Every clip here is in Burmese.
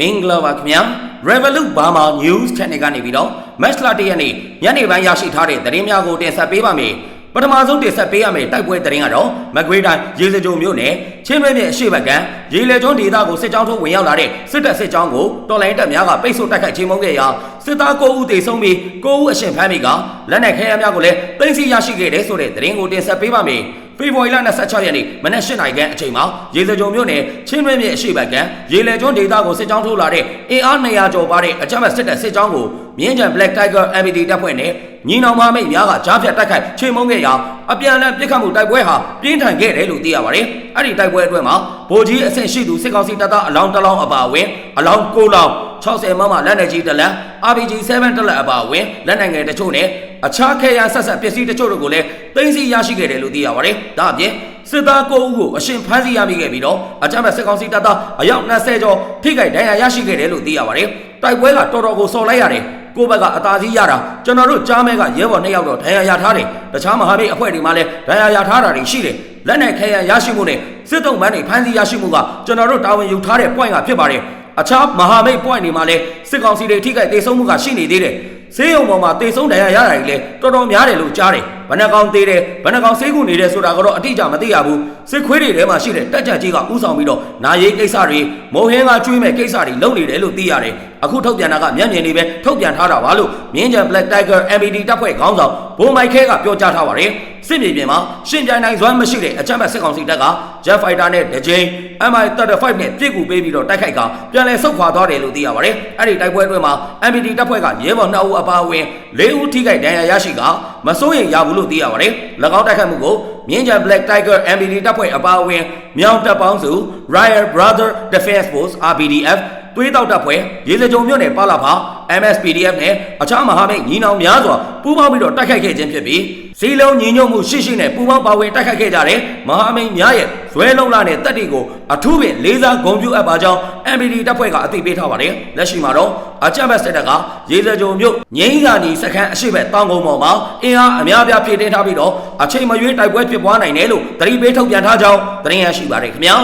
မင်္ဂလာပါခင်ဗျာ Revolut Burma News Channel ကနေပြီးတော့ Match လ1ရက်နေ့ညနေပိုင်းရရှိထားတဲ့သတင်းများကိုတင်ဆက်ပေးပါမယ်ပထမဆုံးတင်ဆက်ပေးရမယ့်တိုက်ပွဲသတင်းကတော့မကွေးတိုင်းရေစကြိုမြို့နယ်ချင်းရွဲမြေအရှိဘက်ကရေလေကျွန်းဒေသကိုစစ်ကြောင်းထိုးဝင်ရောက်လာတဲ့စစ်တပ်စစ်ကြောင်းကိုတော်လိုင်းတပ်များကပိတ်ဆို့တိုက်ခိုက်ချိန်မုန်းခဲ့ရာစစ်သား9ဦးသေဆုံးပြီး9ဦးအရှင်ဖမ်းမိကလက်နက်ခဲယမ်းများကိုလည်းသိမ်းဆည်းရရှိခဲ့တဲ့ဆိုတဲ့သတင်းကိုတင်ဆက်ပေးပါမယ် ဖေဖော်ဝါရီလ26ရက်နေ့မနက်8:00နာရီခန့်အချိန်မှာရေစကြုံမြို့နယ်ချင်းရွဲမြေအရှိဘက်ကရေလေကျွန်းဒေသကိုစစ်ကြောင်းထိုးလာတဲ့အင်အား200ကျော်ပါတဲ့အကြမ်းဖက်စစ်တပ်စစ်ကြောင်းကိုမြင်းကြံ Black Tiger MPD တပ်ဖွဲ့နဲ့ညီနောင်မမိတ်များကကြားဖြတ်တိုက်ခိုက်ချိန်မုန်းခဲ့ရာအပြန်အလှန်ပစ်ခတ်မှုတိုက်ပွဲဟာပြင်းထန်ခဲ့တယ်လို့သိရပါတယ်။အဲ့ဒီတိုက်ပွဲအတွင်းမှာဗိုလ်ကြီးအဆင့်ရှိသူစစ်ကောင်စီတပ်သားအလောင်းတစ်လောင်းအပါအဝင်အလောင်း9လောင်း 60မမလက်နက်ကြီးတစ်လက် RPG 7တစ်လက်အပါအဝင်လက်နက်ငယ်တချို့နဲ့အခြားခဲယမ်းဆက်ဆက်ပစ္စည်းတချို့တို့ကိုလည်းသိမ်းဆည်းရရှိခဲ့တယ်လို့သိရပါတယ်။ဒါအပြင်စစ်သား9ဦးကိုအရှင်ဖမ်းဆီးရမိခဲ့ပြီးတော့အကြမ်းဖက်စစ်ကောင်စီတပ်သားအယောက်20ကျော်ထိခိုက်ဒဏ်ရာရရှိခဲ့တယ်လို့သိရပါတယ်။တိုက်ပွဲကတော်တော်ကိုစော်လိုက်ရတယ်။ကိုယ့်ဘက်ကအသာစီးရတာကျွန်တော်တို့ကြားမဲကရဲဘော်နှစ်ယောက်တော့ဒဏ်ရာရထားတယ်တခြားမဟာမိတ်အဖွဲ့တွေမှလည်းဒဏ်ရာရထားတာတွေရှိတယ်လက်နက်ခဲယမ်းရရှိမှုနဲ့စစ်တုံးမန်းတွေဖမ်းဆီးရရှိမှုကကျွန်တော်တို့တာဝန်ယူထားတဲ့ point ကဖြစ်ပါတယ် အခြားမဟာမိတ် point တွေမှာလည်းစစ်ကောင်စီတွေထိခိုက်ဒေဆုံးမှုကရှိနေသေးတယ်ဆေးရုံပေါ်မှာတေဆုံးဒဏ်ရာရတာတွေလည်းတော်တော်များတယ်လို့ကြားတယ်ဘဏ္ဍကောင်သေးတယ်ဘဏ္ဍကောင်ဆေးကုနေတယ်ဆိုတာကတော့အတိအကျမသိရဘူးစစ်ခွေးတွေထဲမှာရှိတဲ့တက်ကြကြီးကဥဆောင်ပြီးတော့နာရေးကိစ္စတွေမုံဟင်းကကျွေးမဲ့ကိစ္စတွေလုပ်နေတယ်လို့သိရတယ် အခုထုတ်ပြန်တာကမျက်မြင်တွေပဲထုတ်ပြန်ထားတာပါလို့မြင်းကြံ Black Tiger MPD တပ်ဖွဲ့ခေါင်းဆောင်ဘိုးမိုက်ခဲကပြောကြားထားပါတယ်စစ်မြေပြင်မှာရှင်းပြိုင်နိုင်စွမ်းမရှိတဲ့အကြမ်းဖက်စစ်ကောင်စီတပ်က Jet Fighter နဲ့တကြိမ် MI35 နဲ့ပြစ်ကူပေးပြီးတော့တိုက်ခိုက်ကပြန်လည်ဆုတ်ခွာသွားတယ်လို့သိရပါတယ်အဲ့ဒီတိုက်ပွဲအတွင်းမှာ MPD တပ်ဖွဲ့ကရဲဘော်2ဦးအပါအဝင်4ဦးထိခိုက်ဒဏ်ရာရရှိကမစိုးရိမ်ရဘူးလို့သိရပါတယ်၎င်းတိုက်ခိုက်မှုကိုမြင်းကြံ Black Tiger MPD တပ်ဖွဲ့အပါအဝင်မြောင်တပ်ပေါင်းစု Riot Brother Defense Force RBDF သွေးတောက်တပ်ဖွဲ့ရေစကြုံမြို့နယ်ပါလာဖာ MSPDF နဲ့အခြားမဟာမိတ်ညီနောင်များစွာပူးပေါင်းပြီးတော့တိုက်ခိုက်ခဲ့ခြင်းဖြစ်ပြီးစီလုံးညီညွတ်မှုရှိရှိနဲ့ပူးပေါင်းပါဝင်တိုက်ခိုက်ခဲ့ကြတဲ့မဟာမိတ်များရဲ့ဇွဲလုံးလာတဲ့တပ်တွေကိုအထူးပင်လေးစားဂုဏ်ပြုအပ်ပါကြောင်း MPD တပ်ဖွဲ့ကအသိပေးထားပါတယ်လက်ရှိမှာတော့အကြမ်းဖက်စစ်တပ်ကရေစကြုံမြို့ငိမ့်စာနီစခန်းအရှိဘက်တောင်ကုန်းပေါ်မှာအင်အားအများအပြားဖြည့်တင်းထားပြီးတော့အချိန်မရွေးတိုက်ပွဲဖြစ်ပွားနိုင်တယ်လို့သတိပေးထုတ်ပြန်ထားကြောင်းသတင်းရရှိပါတယ်ခင်ဗျာ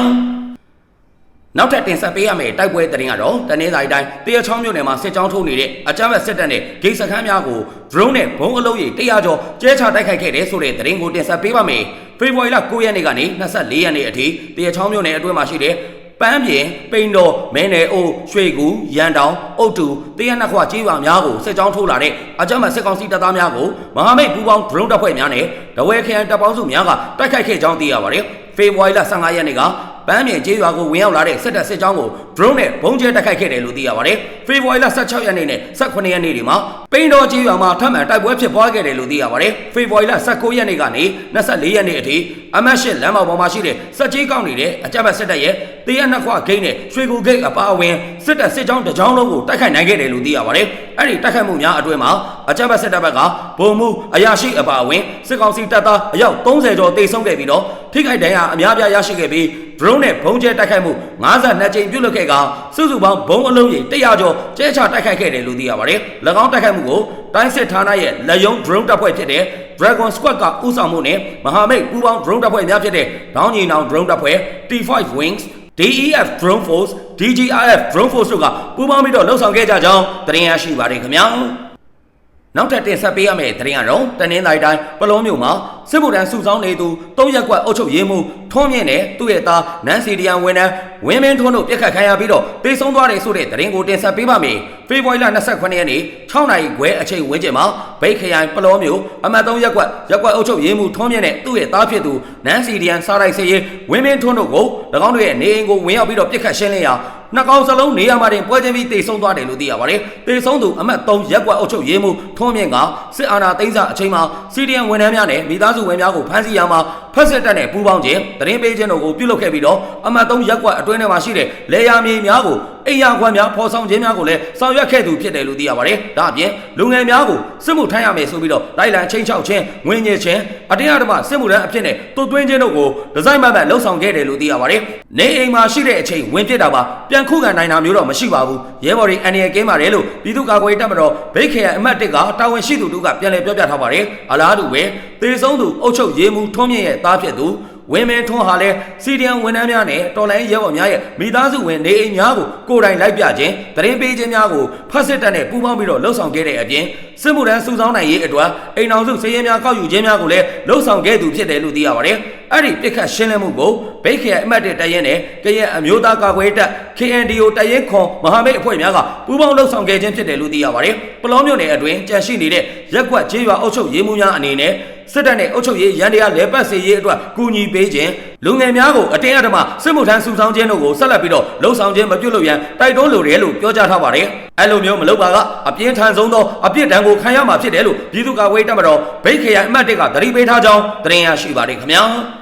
နောက်ထပ်တင်ဆက်ပေးရမယ့်တိုက်ပွဲသတင်းကတော့တနင်္သာရီတိုင်းတရချောင်းမြို့နယ်မှာစစ်ကြောင်းထိုးနေတဲ့အကြမ်းဖက်စစ်တပ်နဲ့ဂိတ်စခန်းများကို drone နဲ့ဘုံအလုံးကြီး100ကျော်ကျဲချတိုက်ခိုက်ခဲ့တဲ့ဆိုတဲ့သတင်းကိုတင်ဆက်ပေးပါမယ်။ဖေဖော်ဝါရီလ9ရက်နေ့ကနေ24ရက်နေ့အထိတရချောင်းမြို့နယ်အတွင်းမှာရှိတဲ့ပန်းပြင်ပိန်တော်မဲနယ်အိုးရွှေကူရန်တောင်အုတ်တူတရနှစ်ခွကြေးရွာများကိုစစ်ကြောင်းထိုးလာတဲ့အကြမ်းဖက်စစ်ကောင်စီတပ်သားများကိုမဟာမိတ်ပူးပေါင်း drone တပ်ဖွဲ့များနဲ့တဝဲခရိုင်တပ်ပေါင်းစုများကတိုက်ခိုက်ခဲ့ကြောင်းသိရပါတယ်။ဖေဖော်ဝါရီလ15ရက်နေ့ကပန်းမြေကျေးရွာကိုဝင်ရောက်လာတဲ့စစ်တပ်စစ်ကြောင်းကို drone နဲ့ဘုံကျဲတိုက်ခိုက်ခဲ့တယ်လို့သိရပါတယ်။ဖေဖော်ဝါရီလ16ရက်နေ့နဲ့18ရက်နေ့တွေမှာပိန်တော်ကျေးရွာမှာထပ်မံတိုက်ပွဲဖြစ်ပွားခဲ့တယ်လို့သိရပါတယ်။ဖေဖော်ဝါရီလ19ရက်နေ့ကနေ24ရက်နေ့အထိအမတ်ရှစ်လမ်းမပေါ်မှာရှိတဲ့စက်ကြီးကောက်နေတဲ့အကြမ်းဖက်စစ်တပ်ရဲ့တရနှစ်ခွဂိတ်နဲ့ရွှေကူဂိတ်အပါအဝင်စစ်တပ်စစ်ကြောင်းတစ်ကြောင်းလုံးကိုတိုက်ခိုက်နိုင်ခဲ့တယ်လို့သိရပါတယ်။အဲ့ဒီတိုက်ခိုက်မှုများအတွင်းမှာအကြမ်းဖက်စစ်တပ်ဘက်ကဗိုလ်မှူးအရာရှိအပါအဝင်စစ်ကောင်စီတပ်သားအယောက်30ကျော်တေဆုံးခဲ့ပြီးတော့ထိခိုက်ဒဏ်ရာအများပြားရရှိခဲ့ပြီး drone နဲ့ဘုံကျဲတိုက်ခိုက်မှု52ကြိမ်ပြုလုပ်ခဲ့ကစုစုပေါင်းဘုံအလုံးကြီး100ကျော်ကျဲချတိုက်ခိုက်ခဲ့တယ်လို့သိရပါတယ်။၎င်းတိုက်ခိုက်မှုကိုတိုင်းစစ်ဌာနရဲ့လက်ယုံ drone တပ်ဖွဲ့ဖြစ်တဲ့ Dragon Squad ကဦးဆောင်မှုနဲ့မဟာမိတ်ပူးပေါင်း drone တပ်ဖွဲ့များဖြစ်တဲ့ဒေါင်းညီနောင် drone တပ်ဖွဲ့ T5 Wings DEF Drone Force DGRF Drone Force တို့ကပူးပေါင်းပြီးတော့လှုပ်ဆောင်ခဲ့ကြကြောင်းသတင်းရရှိပါတယ်ခင်ဗျာ။နောက်ထပ်တင်ဆက်ပေးရမယ့်သတင်းကတော့တနင်္သာရီတိုင်းပလောမြို့မှာ စစ်ဗိုလ်တန်းစုဆောင်းနေသူ၃ရက်ကွက်အုပ်ချုပ်ရေးမှူးထွန်းမြင့်နဲ့သူ့ရဲ့သားနန်းစီဒီယန်ဝန်ထမ်းဝင်းမင်းထွန်းတို့ပြစ်ခတ်ခံရပြီးတော့တေဆုံးသွားတယ်ဆိုတဲ့သတင်းကိုတင်ဆက်ပေးပါမယ်။ဖေဖော်ဝါရီလ29ရက်နေ့6နာရီခွဲအချိန်ဝန်းကျင်မှာဗိတ်ခရိုင်ပလောမြို့အမှတ်3ရက်ကွက်ရက်ကွက်အုပ်ချုပ်ရေးမှူးထွန်းမြင့်နဲ့သူ့ရဲ့သားဖြစ်သူနန်းစီဒီယန်စားလိုက်စေရေးဝင်းမင်းထွန်းတို့ကို၎င်းတို့ရဲ့နေအိမ်ကိုဝင်ရောက်ပြီးတော့ပြစ်ခတ်ရှင်းလင်းရာနှကောင်စလုံးနေရာမှာတင်ပွဲချင်းပြီးတေဆုံးသွားတယ်လို့သိရပါတယ်။တေဆုံးသူအမတ်3ရက်ကွက်အုပ်ချုပ်ရေးမှူးထွန်းမြင့်ကစစ်အာဏာသိမ်းစာအချိန်မှာစီဒီယန်ဝန်ထမ်းများနဲ့မိသားစုဝင်များကိုဖမ်းဆီးရမှာဖက်စစ်တပ်နဲ့ပူးပေါင်းခြင်းတရင်ပေးခြင်းတို့ကိုပြုလုပ်ခဲ့ပြီးတော့အမတ်3ရက်ကွက်အတွင်းထဲမှာရှိတဲ့လေယာမြေများကို အိယာခွမ်းများဖော်ဆောင်ခြင်းများကိုလည်းဆောင်ရွက်ခဲ့သူဖြစ်တယ်လို့သိရပါတယ်။ဒါအပြင်လူငယ်များကိုစစ်မှုထမ်းရမယ်ဆိုပြီးတော့လိုက်လံချင်းချောက်ခြင်းငွေညစ်ခြင်းအတင်းအဓမ္မစစ်မှုထမ်းအဖြစ်နဲ့တုတ်သွင်းခြင်းတို့ကိုဒီဇိုင်းမှတ်မှတ်လှုပ်ဆောင်ခဲ့တယ်လို့သိရပါတယ်။နေအိမ်မှာရှိတဲ့အချိန်ဝင်ပြစ်တာပါပြန်ခုခံနိုင်တာမျိုးတော့မရှိပါဘူး။ရဲဘော်တွေအန်ရကင်းပါတယ်လို့ပြည်သူ့ကာကွယ်ရေးတပ်မတော်ဗိတ်ခေယအမတ်တစ်ကတာဝန်ရှိသူတို့ကပြန်လည်ပြောပြထားပါတယ်။အလားတူပဲတေဆုံးသူအုပ်ချုပ်ရေးမှူးထွန်းမြင့်ရဲ့သားဖြစ်သူ ဝဝင်းမင်းထွန်းဟာလည်းစီဒီအမ်ဝန်ထမ်းများနဲ့တော်လိုင်းရဲဘော်များရဲ့မိသားစုဝင်နေအိမ်များကိုကိုယ်တိုင်လိုက်ပြခြင်းတရင်ပေးခြင်းများကိုဖတ်စစ်တပ်နဲ့ပူးပေါင်းပြီးတော့လှုပ်ဆောင်ခဲ့တဲ့အပြင်စစ်မှုထမ်းစုဆောင်းနိုင်ရေးအတွက်အိမ်အောင်စုစည်ရင်များကောက်ယူခြင်းများကိုလည်းလှုပ်ဆောင်ခဲ့သူဖြစ်တယ်လို့သိရပါတယ်။အဲ့ဒီပြစ်ခတ်ရှင်းလင်းမှုကိုဘိတ်ခရိုင်အမှတ်1တရင်နဲ့ကရဲအမျိုးသားကာကွယ်တပ် KNDO တရင်ခွန်မဟာမိတ်အဖွဲ့များကပူးပေါင်းလှုပ်ဆောင်ခဲ့ခြင်းဖြစ်တယ်လို့သိရပါတယ်။ပလောမျိုးနယ်အတွင်းကြန့်ရှိနေတဲ့ရက်ကွက်ကျေးရွာအုပ်ချုပ်ရေးမှူးများအနေနဲ့ စစ်တပ်နဲ့အုပ်ချုပ်ရေးရန်တရားလဲပတ်စေရေးအတွက်ကူညီပေးခြင်းလူငယ်များကိုအတင်းအဓမ္မစစ်မှုထမ်းစုဆောင်းခြင်းတို့ကိုဆက်လက်ပြီးတော့လှုံ့ဆော်ခြင်းမပြုတ်လို့ရန်တိုက်တွန်းလိုတယ်လို့ပြောကြားထားပါတယ်။အဲလိုမျိုးမလုပ်ပါကအပြင်းထန်ဆုံးသောအပြစ်ဒဏ်ကိုခံရမှာဖြစ်တယ်လို့ပြည်သူ့ကာကွယ်တပ်မတော်ဗိတ်ခရိုင်အမှတ်၁ကသတိပေးထားကြောင်းသတင်းရရှိပါတယ်ခင်ဗျာ။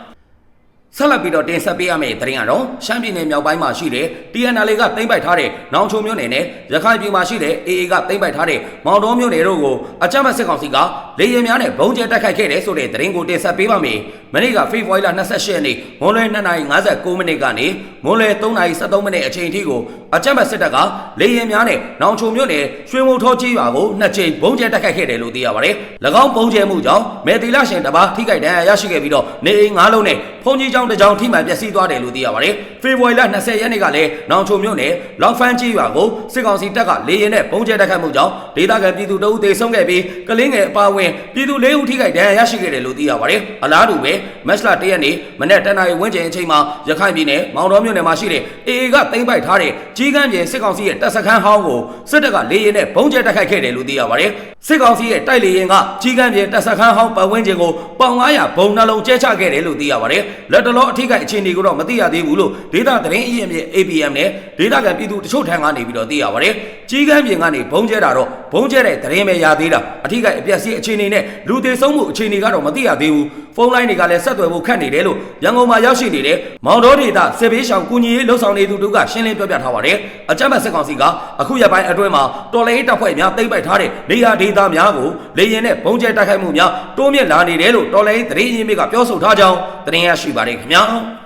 ဆက်လက်ပြီးတော့တင်ဆက်ပေးရမယ့်သတင်းကတော့ရှမ်းပြည်နယ်မြောက်ပိုင်းမှာရှိတဲ့ TNL ကတင်ပိုက်ထားတဲ့နောင်ချုံမြို့နယ်နဲ့ရခိုင်ပြည်မှာရှိတဲ့ AA ကတင်ပိုက်ထားတဲ့မောင်တော်မြို့နယ်တို့ကိုအကြမ်းဖက်စစ်ကောင်စီကလေရင်များနဲ့ဘုံကျဲတိုက်ခိုက်ခဲ့တယ်ဆိုတဲ့သတင်းကိုတင်ဆက်ပေးပါမယ်။မနေ့ကဖေဖော်ဝါရီလ28ရက်နေ့မွန်လွယ်2:59မိနစ်ကနေမွန်လွယ်3:73မိနစ်အချိန်ထိကိုအကြမ်းဖက်စစ်တပ်ကလေရင်များနဲ့နောင်ချုံမြို့နယ်ရွှေမုံထောကြီးရွာကိုနှစ်ကြိမ်ဘုံကျဲတိုက်ခိုက်ခဲ့တယ်လို့သိရပါတယ်။၎င်းဘုံကျဲမှုကြောင့်မေတီလာရှင်တပါးထိခိုက်ဒဏ်ရာရရှိခဲ့ပြီးတော့နေအိမ်၅လုံးနဲ့ဖုန်ကြီးကျောင်းတစ်ကျောင်းထိမှန်ပျက်စီးသွားတယ်လို့သိရပါတယ်။ဖေဖော်ဝါရီလ20ရက်နေ့ကလည်းနောင်ချုံမြို့နယ်လောက်ဖန်းကြီးရွာကိုစစ်ကောင်စီတပ်ကလေရင်နဲ့ဘုံကျဲတိုက်ခိုက်မှုကြောင့်ဒေသခံပြည်သူတအုပ်သေဆုံးခဲ့ပြီးကလင်းငယ်အပါအဝင်ပြည်သူ၄ဦးထိခိုက်ဒဏ်ရာရရှိခဲ့တယ်လို့သိရပါတယ်။အလားတူပဲမက်စလာ၁ရက်နေ့မနေ့တနင်္လာရီဝန်းကျင်အချိန်မှာရခိုင်ပြည်နယ်မောင်တော်မြို့နယ်မှာရှိတဲ့ AA ကတင်ပိုက်ထားတဲ့ကြီးကမ်းပြင်စစ်ကောင်စီရဲ့တပ်စခန်းဟောင်းကိုစစ်တပ်ကလေရင်နဲ့ဘုံကျဲတိုက်ခိုက်ခဲ့တယ်လို့သိရပါတယ်။စစ်ကောင်စီရဲ့တိုက်လေရင်ကကြီးကမ်းပြင်တပ်စခန်းဟောင်းပတ်ဝန်းကျင်ကိုပေါင်900ဘုံနှလုံးကျဲချခဲ့တယ်လို့သိရပါတယ်။လက်တလောအထိခိုက်အခြေအနေကိုတော့မသိရသေးဘူးလို့ဒေတာသတင်းအရင်းမြစ် APM နဲ့ ဒေတာကန်ပြည်သူတချို့ထံကနေပြီးတော့သိရပါတယ်။ကြီးကမ်းပြင်ကနေဘုံကျဲတာတော့ဘုံကျဲတဲ့သတင်းပဲရသေးတာအထိခိုက်အပျက်စီးအခြေအနေနဲ့လူသေးဆုံးမှုအခြေအနေကတော့မသိရသေးဘူး။ဖုန်းလိုင်းတွေကလည်းဆက်သွယ်ဖို့ခက်နေတယ်လို့ရန်ကုန်မှာရောက်ရှိနေတဲ့မောင်တော်ဒေတာစစ်ဘေးရှောင်ကူညီရေးလှုပ်ဆောင်နေသူတို့ကရှင်းလင်းပြောပြထားပါတယ်။အကြမ်းဖက်စစ်ကောင်စီကအခုရက်ပိုင်းအတွင်းမှာတော်လှန်ရေးတပ်ဖွဲ့များတိမ့်ပိုက်ထားတဲ့နေရာဒေသများကိုလေရင်နဲ့ဘုံကျဲတိုက်ခိုက်မှုများတိုးမြင့်လာနေတယ်လို့တော်လှန်ရေးသတင်းရင်းမြစ်ကပြောဆိုထားကြောင်းသတင်းရရှိပါတယ်ခင်ဗျာ။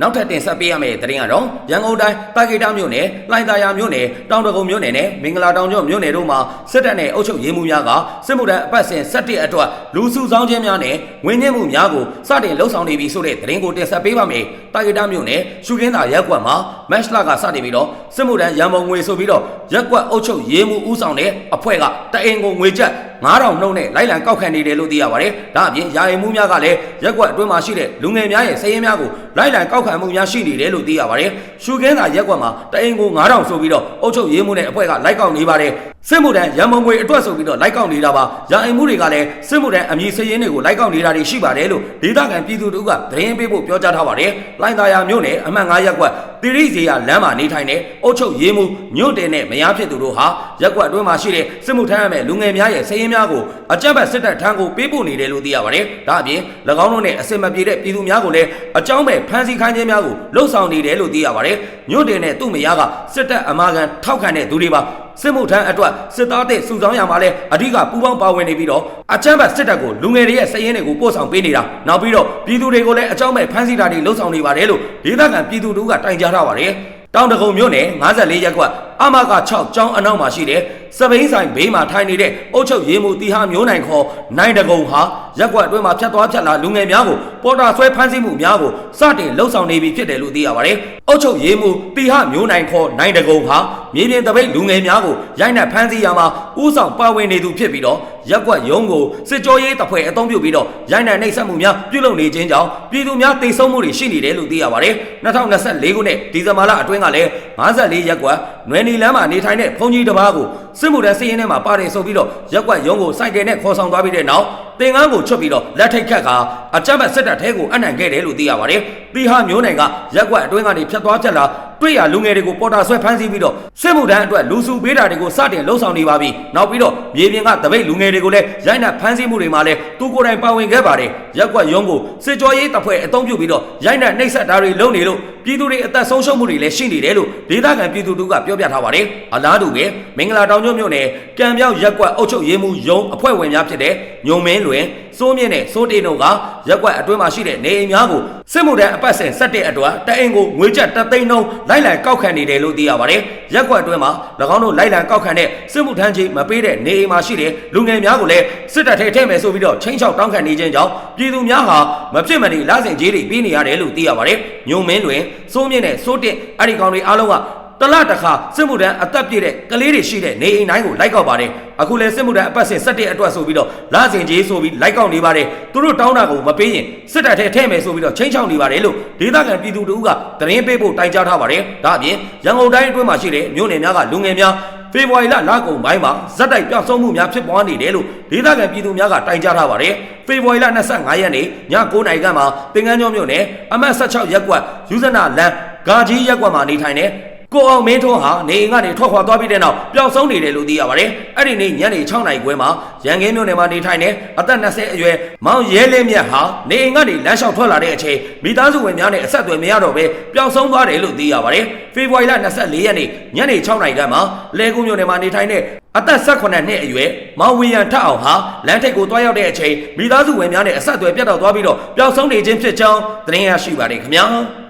နောက်ထပ်တင်ဆက်ပေးရမယ့်သတင်းကတော့ရန်ကုန်တိုင်းတာဂီတာမြို့နယ်၊လှိုင်သာယာမြို့နယ်၊တောင်တကုံမြို့နယ်နဲ့မင်္ဂလာတောင်ကျော်မြို့နယ်တို့မှာစစ်တပ်နဲ့အုပ်ချုပ်ရေးမှူးများကစစ်မှုထမ်းအပတ်စဉ်17အတွက်လူစုဆောင်းခြင်းများနဲ့ငွေညှစ်မှုများကိုစတင်လှုပ်ဆောင်နေပြီဆိုတဲ့သတင်းကိုတင်ဆက်ပေးပါမယ်။တာဂီတာမြို့နယ်ရှုခင်းသာရက်ကွက်မှာ မက်ရှလာကစတင်ပြီးတော့စစ်မှုထမ်းရန်ပုံငွေဆိုပြီးတော့ရက်ကွက်အုပ်ချုပ်ရေးမှူးဦးဆောင်တဲ့အဖွဲ့ကတအင်ကိုငွေကျပ်9000နှုန်းနဲ့လိုက်လံကောက်ခံနေတယ်လို့သိရပါတယ်။ဒါအပြင်ယာယီမှုများကလည်းရက်ကွက်အတွင်းမှာရှိတဲ့လူငယ်များရဲ့စည်ရင်းများကိုလိုက်လံကောက်ခံမှုများရှိနေတယ်လို့သိရပါတယ်။ရှုခင်းသာရက်ကွက်မှာတအိမ်ကို9000ဆိုပြီးတော့အုပ်ချုပ်ရေးမှုနဲ့အဖွဲ့ကလိုက်ကောက်နေပါတယ်။စစ်မှုထမ်းရန်မုံငွေအတွက်ဆိုပြီးတော့လိုက်ကောက်နေတာပါ။ယာယီမှုတွေကလည်းစစ်မှုထမ်းအမည်စည်ရင်းတွေကိုလိုက်ကောက်နေတာတွေရှိပါတယ်လို့ဒေသခံပြည်သူတို့ကသတင်းပေးဖို့ပြောကြားထားပါတယ်။လိုင်သာယာမြို့နယ်အမှတ်9ရက်ကွက် တိရိဇေယလမ်းမှာနေထိုင်တဲ့အုပ်ချုပ်ရေးမှုညွန့်တယ်နဲ့မယားဖြစ်သူတို့ဟာရက်ကွက်အတွင်းမှာရှိတဲ့စစ်မှုထမ်းရမယ့်လူငယ်များရဲ့စည်ရင်းများကိုအကြမ်းဖက်စစ်တပ်ထံကိုပေးပို့နေတယ်လို့သိရပါတယ်။ဒါအပြင်၎င်းတို့နဲ့အစင်မပြေတဲ့ပြည်သူများကိုလည်းအကြောင်းမဲ့ဖမ်းဆီးခိုင်းခြင်းများကိုလှုံ့ဆော်နေတယ်လို့သိရပါတယ်။ညွန့်တယ်နဲ့သူ့မယားကစစ်တပ်အမာခံထောက်ခံတဲ့သူတွေပါ စစ်မှုထမ်းအတွက်စစ်သားတဲ့စုဆောင်းရမှာလဲအဓိကပူးပေါင်းပါဝင်နေပြီးတော့အချမ်းဘတ်စစ်တပ်ကိုလူငယ်တွေရဲ့စည်ရင်းတွေကိုပို့ဆောင်ပေးနေတာနောက်ပြီးတော့ပြည်သူတွေကိုလည်းအကြောင်းမဲ့ဖမ်းဆီးတာတွေလှုံ့ဆော်နေပါတယ်လို့ဒေသခံပြည်သူတို့ကတိုင်ကြားထားပါတယ် တောင်တကုံမြို့နယ်54ရပ်ကွက်အမက6ကျောင်းအနောက်မှာရှိတဲ့စပိန်ဆိုင်ဘေးမှာထိုင်နေတဲ့အုတ်ချုပ်ရေးမှုတီဟာမျိုးနိုင်ခေါ်နိုင်တကုံဟာရက်ကွက်အတွင်းမှာဖြတ်သွားဖြတ်လာလူငယ်များကိုပေါ်တာဆွဲဖမ်းဆီးမှုများကိုစတင်လှုံ့ဆော်နေပြီဖြစ်တယ်လို့သိရပါတယ်။အုတ်ချုပ်ရေးမှုတီဟာမျိုးနိုင်ခေါ်နိုင်တကုံဟာမြေပြင်တပိတ်လူငယ်များကိုရိုက်နှက်ဖမ်းဆီးရမှာဥဆောင်ပါဝင်နေသူဖြစ်ပြီးတော့ရက်ကွက်ရုံးကိုစစ်ကြောရေးတပ်ဖွဲ့အုံပြုပြီးတော့ရိုက်နှက်နှိပ်စက်မှုများပြုလုပ်နေခြင်းကြောင့်ပြည်သူများတိတ်ဆုံးမှုတွေရှိနေတယ်လို့သိရပါတယ်။2024ခုနှစ်ဒီဇင်ဘာလအတွင်းကလည်း54ရက်ကွက်နွယ်နီလမ်းမှာနေထိုင်တဲ့ဘုံကြီးတစ်ပါးကိုစစ်မှုထမ်းစည်ရင်ထဲမှာပါတယ်ဆိုပြီးတော့ရက်ကွက်ရုံးကိုစိုက်ကယ်နဲ့ခေါ်ဆောင်သွားပြီးတဲ့နောက် တင်ကန်းကိုချွတ်ပြီးတော့လက်ထိတ်ခတ်ကအကြမ်းဖက်စစ်တပ်ထဲကိုအနှံခဲ့တယ်လို့သိရပါတယ်။တီဟာမျိုးနိုင်ကရက်ကွက်အတွင်းကနေဖြတ်သွားဖြတ်လာတွေ့ရလူငယ်တွေကိုပေါ်တာဆွဲဖမ်းဆီးပြီးတော့စစ်မှုထမ်းအတွက်လူစုပေးတာတွေကိုစတင်လှုံ့ဆော်နေပါပြီ။နောက်ပြီးတော့မြေပြင်ကတပိတ်လူငယ်တွေကိုလည်းရိုက်နှက်ဖမ်းဆီးမှုတွေမှာလည်းသူကိုယ်တိုင်ပါဝင်ခဲ့ပါတယ်။ရက်ကွက်ရုံးကိုစစ်ကြောရေးတပ်ဖွဲ့အုံပြုပြီးတော့ရိုက်နှက်နှိပ်စက်တာတွေလုပ်နေလို့ပြည်သူတွေအသက်ဆုံးရှုံးမှုတွေလည်းရှိနေတယ်လို့ဒေသခံပြည်သူတို့ကပြောပြထားပါတယ်။အလားတူပဲမင်္ဂလာတောင်ကျွန်းမြို့နယ်ကံပြောက်ရက်ကွက်အုပ်ချုပ်ရေးမှူးယုံအဖွဲ့ဝင်များဖြစ်တဲ့ညုံမင်းလွင်တွင်စိုးမြင့်နဲ့စိုးတေးတို့ကရက်ကွက်အတွင်းမှာရှိတဲ့နေအိမ်များကိုစစ်မှုထမ်းအပတ်စဉ်ဆက်တဲ့အတွက်တအိမ်ကိုငွေကျပ်တစ်သိန်းနှုန်းလိုက်လံကောက်ခံနေတယ်လို့သိရပါတယ်။ရက်ကွက်အတွင်းမှာ၎င်းတို့လိုက်လံကောက်ခံတဲ့စစ်မှုထမ်းကြီးမပေးတဲ့နေအိမ်မှာရှိတဲ့လူငယ်များကိုလည်းစစ်တပ်ထဲထည့်မယ်ဆိုပြီးတော့ချင်းချောက်တောင်းခံနေခြင်းကြောင့်ပြည်သူများဟာမဖြစ်မနေလစဉ်ကြီးတွေပေးနေရတယ်လို့သိရပါတယ်။ညုံမင်းတွင်စိုးမြင့်နဲ့စိုးတက်အဲ့ဒီကောင်တွေအားလုံးက တလတစ်ခါစစ်မှုထမ်းအသက်ပြည့်တဲ့ကလေးတွေရှိတဲ့နေအိမ်တိုင်းကိုလိုက်ကောက်ပါတယ်အခုလဲစစ်မှုထမ်းအပတ်စဉ်17အတွက်ဆိုပြီးတော့လစဉ်ကြီးဆိုပြီးလိုက်ကောက်နေပါတယ်သူတို့တောင်းတာကိုမပေးရင်စစ်တပ်ထဲထည့်မယ်ဆိုပြီးတော့ချင်းချောင်းနေပါတယ်လို့ဒေသခံပြည်သူတို့ကသတင်းပေးဖို့တိုင်ကြားထားပါတယ်ဒါအပြင်ရန်ကုန်တိုင်းအတွင်းမှာရှိတဲ့မြို့နယ်များကလူငယ်များဖေဖော်ဝါရီလလကုန်ပိုင်းမှာဇက်တိုက်ပြောင်းဆုံးမှုများဖြစ်ပွားနေတယ်လို့ဒေသခံပြည်သူများကတိုင်ကြားထားပါတယ်ဖေဖော်ဝါရီလ25ရက်နေ့ည9:00နာရီခန့်မှာတင်ကန်းကျော်မြို့နယ်အမှတ်16ရပ်ကွက်ယူဇနာလန်ဂါကြီးရပ်ကွက်မှာနေထိုင်တဲ့ ကိုအောင်မင်းထွန်းဟာနေအိမ်ကနေထွက်ခွာသွားပြီးတဲ့နောက်ပျောက်ဆုံးနေတယ်လို့သိရပါတယ်။အဲ့ဒီနေ့ညနေ6နာရီခွဲမှာရန်ကင်းမြို့နယ်မှာနေထိုင်တဲ့အသက်20အရွယ်မောင်ရဲလင်းမြတ်ဟာနေအိမ်ကနေလမ်းလျှောက်ထွက်လာတဲ့အချိန်မိသားစုဝင်များနဲ့အဆက်အသွယ်မရတော့ဘဲပျောက်ဆုံးသွားတယ်လို့သိရပါတယ်။ဖေဖော်ဝါရီလ24ရက်နေ့ညနေ6နာရီခန့်မှာလဲကူးမြို့နယ်မှာနေထိုင်တဲ့အသက်18နှစ်အရွယ်မောင်ဝီရန်ထအောင်ဟာလမ်းထိပ်ကိုတွားရောက်တဲ့အချိန်မိသားစုဝင်များနဲ့အဆက်အသွယ်ပြတ်တောက်သွားပြီးတော့ပျောက်ဆုံးနေခြင်းဖြစ်ကြောင်းသတင်းရရှိပါတယ်ခင်ဗျာ။